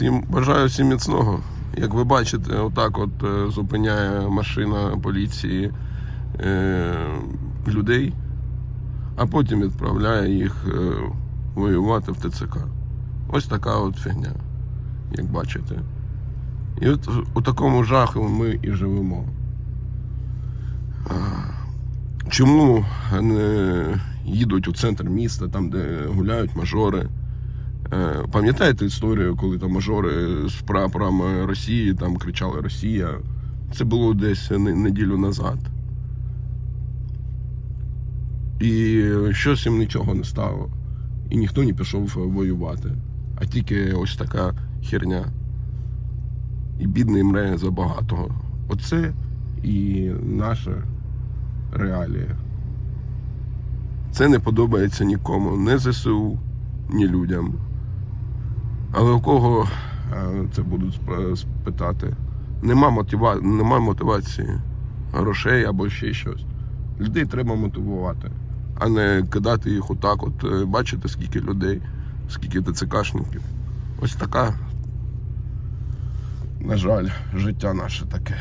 Всім бажаю всім міцного. Як ви бачите, отак от е, зупиняє машина поліції е, людей, а потім відправляє їх е, воювати в ТЦК. Ось така от фігня, як бачите. І от у такому жаху ми і живемо. Чому не їдуть у центр міста, там, де гуляють мажори? Е, Пам'ятаєте історію, коли там мажори з прапорами Росії там кричали Росія? Це було десь неділю назад. І щось їм нічого не стало. І ніхто не пішов воювати. А тільки ось така херня. І бідний мре за багатого. Оце і наша реалія. Це не подобається нікому, не ЗСУ, ні людям. Але у кого е, це будуть сп- спитати? Нема, мотива... Нема мотивації, грошей або ще щось. Людей треба мотивувати, а не кидати їх отак. От Е, бачите, скільки людей, скільки ТЦКшників. Ось така, на жаль, життя наше таке.